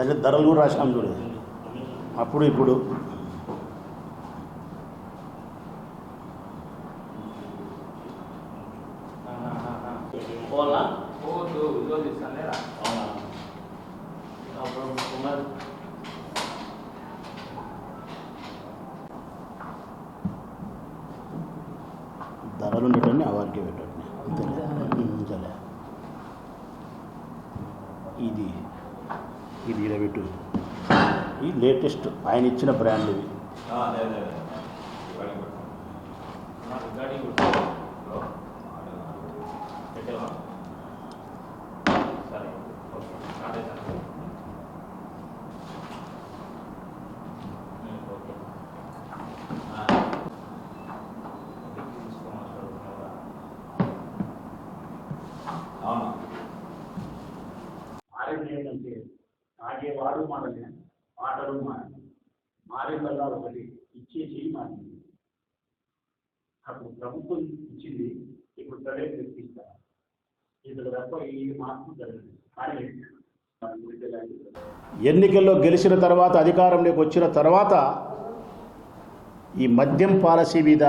దాని ధరలు కూడా రాసినాం చూడు. అప్పుడు ఇప్పుడు ధరలు ఉండేటన్ని అవారికి పెట్టండి అంతేలే. ఇది. ఇది పెట్టు ఈ లేటెస్ట్ ఆయన ఇచ్చిన బ్రాండ్ ఇవి అవునా? తాగేవాడు మారలే మాటలు మారలే మారిందల్లా ఒకటి ఇచ్చే చెయ్యి మారింది. అప్పుడు ప్రభుత్వం ఇచ్చింది ఇప్పుడు ప్రైవేట్ వ్యక్తి ఇందులో తప్ప ఈ మార్పు జరగదు కానీ ఎన్నికల్లో గెలిచిన తర్వాత అధికారంలోకి వచ్చిన తర్వాత ఈ మద్యం పాలసీ మీద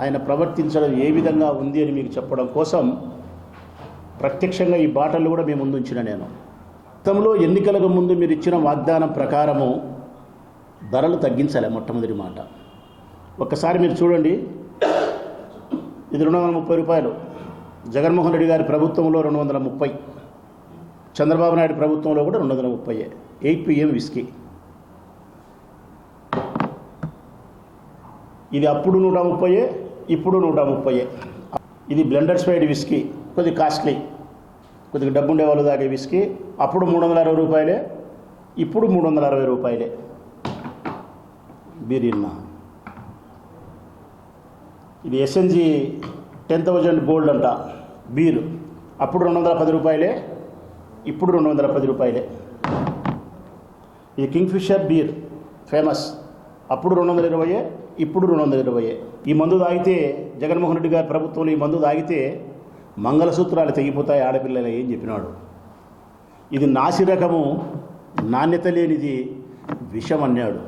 ఆయన ప్రవర్తించడం ఏ విధంగా ఉంది అని మీకు చెప్పడం కోసం ప్రత్యక్షంగా ఈ బాటలు కూడా మేము ముందుంచిన నేను. గతంలో ఎన్నికలకు ముందు మీరు ఇచ్చిన వాగ్దానం ప్రకారము ధరలు తగ్గించాలి మొట్టమొదటి మాట. ఒక్కసారి మీరు చూడండి. ఇది రెండు వందల ముప్పై రూపాయలు. జగన్మోహన్ రెడ్డి గారి ప్రభుత్వంలో రెండు వందల ముప్పై. చంద్రబాబు నాయుడు ప్రభుత్వంలో కూడా రెండు వందల ముప్పై ఎయిట్ పిఎం విస్కీ. ఇది అప్పుడు నూట ముప్పై ఇప్పుడు నూట ముప్పై ఇది బ్లెండర్ స్పైడ్ విస్కీ. కొద్దిగా కాస్ట్లీ. కొద్దిగా డబ్బు ఉండేవాళ్ళు తాగే విస్కీ. అప్పుడు మూడు వందల అరవై రూపాయలే ఇప్పుడు మూడు వందల అరవై రూపాయలే. బీరియన్నా ఇది ఎస్ఎన్జి టెన్ థౌజండ్ గోల్డ్ అంట బీర్. అప్పుడు రెండు వందల పది రూపాయలే ఇప్పుడు రెండు వందల పది రూపాయలే. ఇది కింగ్ఫిషర్ బీర్ ఫేమస్. అప్పుడు రెండు వందల ఇరవై ఇప్పుడు రెండు వందల ఇరవై ఈ మందు తాగితే జగన్మోహన్ రెడ్డి గారి ప్రభుత్వంలో ఈ మందు తాగితే మంగళసూత్రాలు తెగిపోతాయి ఆడపిల్లలు ఏం చెప్పినాడు? ఇది నాసిరకము నాణ్యత లేనిది విషం అన్నాడు.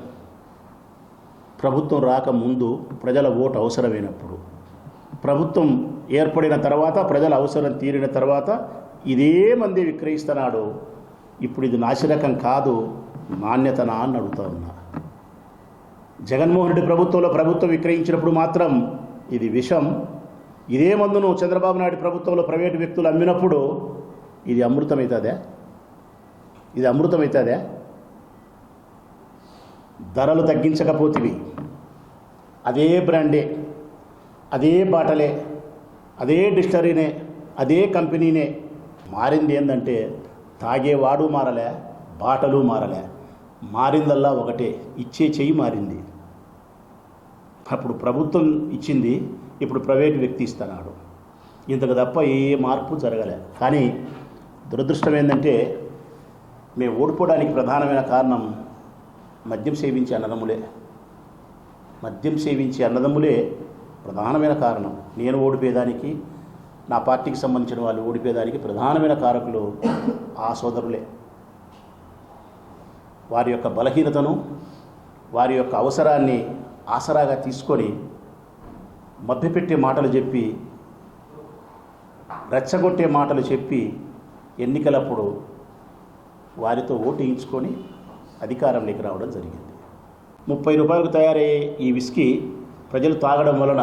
ప్రభుత్వం రాకముందు ప్రజల ఓటు అవసరమైనప్పుడు. ప్రభుత్వం ఏర్పడిన తర్వాత ప్రజల అవసరం తీరిన తర్వాత ఇదే మంది విక్రయిస్తున్నాడు. ఇప్పుడు ఇది నాసిరకం కాదు నాణ్యతనా అని అడుగుతా ఉన్నా. జగన్మోహన్ రెడ్డి ప్రభుత్వంలో ప్రభుత్వం విక్రయించినప్పుడు మాత్రం ఇది విషం. ఇదే మందును చంద్రబాబు నాయుడు ప్రభుత్వంలో ప్రైవేటు వ్యక్తులు అమ్మినప్పుడు ఇది అమృతమవుతుందే ఇది అమృతమవుతుందే ధరలు తగ్గించకపోతివి. అదే బ్రాండే అదే బాటలే అదే డిస్టరీనే అదే కంపెనీనే మారింది ఏంటంటే తాగేవాడు మారలే బాటలు మారలే. మారిందల్లా ఒకటే ఇచ్చే చెయ్యి మారింది. అప్పుడు ప్రభుత్వం ఇచ్చింది ఇప్పుడు ప్రైవేట్ వ్యక్తి ఇస్తున్నాడు. ఇంతకు తప్ప ఏ మార్పు జరగలే. కానీ దురదృష్టం ఏంటంటే మేము ఓడిపోవడానికి ప్రధానమైన కారణం మద్యం సేవించే అన్నదమ్ములే. మద్యం సేవించే అన్నదమ్ములే ప్రధానమైన కారణం. నేను ఓడిపోయేదానికి నా పార్టీకి సంబంధించిన వాళ్ళు ఓడిపోయేదానికి ప్రధానమైన కారకులు ఆ సోదరులే. వారి యొక్క బలహీనతను వారి యొక్క అవసరాన్ని ఆసరాగా తీసుకొని మభ్యపెట్టే మాటలు చెప్పి రెచ్చగొట్టే మాటలు చెప్పి ఎన్నికలప్పుడు వారితో ఓటు వేయించుకొని అధికారంలోకి రావడం జరిగింది. ముప్పై రూపాయలకు తయారయ్యే ఈ విస్కీ ప్రజలు తాగడం వలన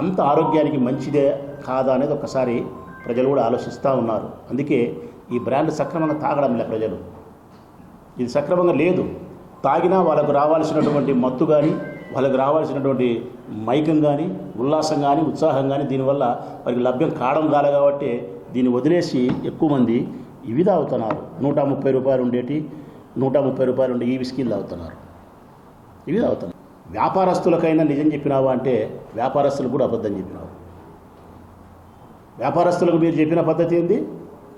అంత ఆరోగ్యానికి మంచిదే కాదా అనేది ఒకసారి ప్రజలు కూడా ఆలోచిస్తూ ఉన్నారు. అందుకే ఈ బ్రాండ్ సక్రమంగా తాగడం లే ప్రజలు. ఇది సక్రమంగా లేదు. తాగినా వాళ్ళకు రావాల్సినటువంటి మత్తు కానీ వాళ్ళకి రావాల్సినటువంటి మైకం కానీ ఉల్లాసం కానీ ఉత్సాహం కానీ దీనివల్ల వారికి లభ్యం కావడం కాలే కాబట్టి దీన్ని వదిలేసి ఎక్కువ మంది ఇవి తాగుతున్నారు. నూట ముప్పై రూపాయలు ఉండేటి నూట ముప్పై రూపాయలు ఉండే ఈ విస్కీలు తాగుతున్నారు. ఇవి తాగుతున్నారు. వ్యాపారస్తులకైనా నిజం చెప్పినావా అంటే వ్యాపారస్తులు కూడా అబద్ధం చెప్పినావు వ్యాపారస్తులకు మీరు చెప్పిన పద్ధతి ఏంది?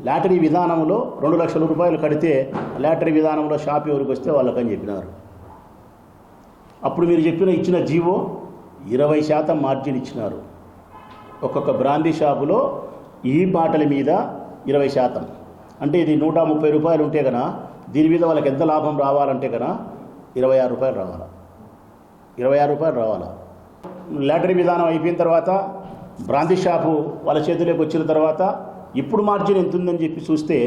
లాటరీ విధానంలో రెండు లక్షల రూపాయలు కడితే లాటరీ విధానంలో షాప్ ఎవరికి వస్తే వాళ్ళకని చెప్పినారు. అప్పుడు మీరు చెప్పిన ఇచ్చిన జీవో ఇరవై శాతం మార్జిన్ ఇచ్చినారు. ఒక్కొక్క బ్రాందీ షాపులో ఈ బాటల మీద ఇరవై శాతం. అంటే ఇది నూట ముప్పై రూపాయలు ఉంటే కనుక దీని మీద వాళ్ళకి ఎంత లాభం రావాలంటే కనుక ఇరవై ఆరు రూపాయలు రావాలా? ఇరవై ఆరు రూపాయలు రావాలా? లాటరీ విధానం అయిపోయిన తర్వాత బ్రాంతి షాపు వాళ్ళ చేతిలోకి వచ్చిన తర్వాత ఇప్పుడు మార్జిన్ ఎంత ఉందని చెప్పి చూస్తే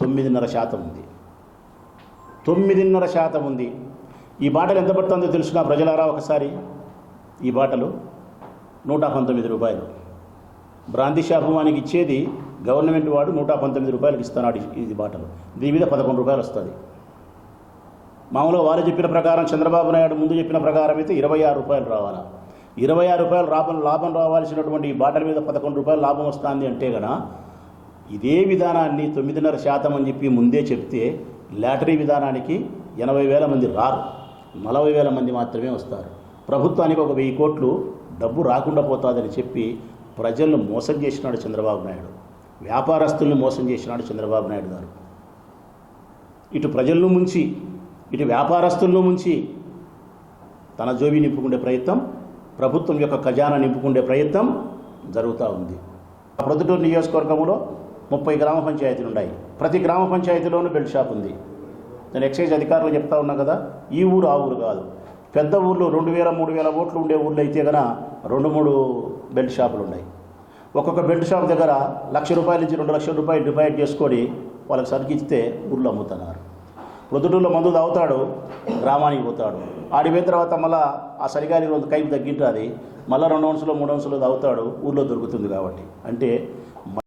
తొమ్మిదిన్నర శాతం ఉంది. తొమ్మిదిన్నర శాతం ఉంది. ఈ బాటలు ఎంత పడుతుందో తెలుసునా ప్రజలారా ఒకసారి? ఈ బాటలు నూట పంతొమ్మిది రూపాయలు. బ్రాంతి షాపు ఇచ్చేది గవర్నమెంట్ వాడు నూట పంతొమ్మిది రూపాయలకు ఇస్తున్నాడు ఇది బాటలు. దీని మీద పదకొండు రూపాయలు వస్తుంది. మామూలుగా వారు చెప్పిన ప్రకారం చంద్రబాబు నాయుడు ముందు చెప్పిన ప్రకారం అయితే ఇరవై ఆరు రూపాయలు రావాలా? ఇరవై ఆరు రూపాయలు లాభం లాభం రావాల్సినటువంటి ఈ బాటల మీద పదకొండు రూపాయలు లాభం వస్తుంది అంటే గన ఇదే విధానాన్ని తొమ్మిదిన్నర శాతం అని చెప్పి ముందే చెప్తే లాటరీ విధానానికి ఎనభై వేల మంది రారు. నలభై వేల మంది మాత్రమే వస్తారు. ప్రభుత్వానికి ఒక వెయ్యి కోట్లు డబ్బు రాకుండా పోతుందని చెప్పి ప్రజలను మోసం చేసినాడు చంద్రబాబు నాయుడు. వ్యాపారస్తులను మోసం చేసినాడు చంద్రబాబు నాయుడు గారు. ఇటు ప్రజలను ముంచి ఇటు వ్యాపారస్తులను ముంచి తన జోబి నింపుకునే ప్రయత్నం ప్రభుత్వం యొక్క ఖజానా నింపుకునే ప్రయత్నం జరుగుతూ ఉంది. ప్రొద్దుటూరు నియోజకవర్గంలో ముప్పై గ్రామ పంచాయతీలు ఉన్నాయి ప్రతి గ్రామ పంచాయతీలోనూ బెల్ట్ షాప్ ఉంది. నేను ఎక్సైజ్ అధికారులు చెప్తా ఉన్నా కదా ఈ ఊరు ఆ ఊరు కాదు. పెద్ద ఊర్లు రెండు వేల మూడు వేల ఓట్లు ఉండే ఊర్లో అయితే కన రెండు మూడు బెల్ట్ షాపులు ఉన్నాయి. ఒక్కొక్క బెల్ట్ షాప్ దగ్గర లక్ష రూపాయల నుంచి రెండు లక్షల రూపాయలు డిపాజిట్ చేసుకొని వాళ్ళకి సరికిస్తే ఊర్లో అమ్ముతున్నారు. ప్రొద్దుటూరులో మందు తాగుతాడు గ్రామానికి పోతాడు. ఆడిపోయిన తర్వాత మళ్ళా ఆ సరిగాలి రోజు కైపు తగ్గింటుంది. మళ్ళీ రెండు అంశాలు మూడు అంశాలు తాగుతాడు ఊర్లో దొరుకుతుంది కాబట్టి. అంటే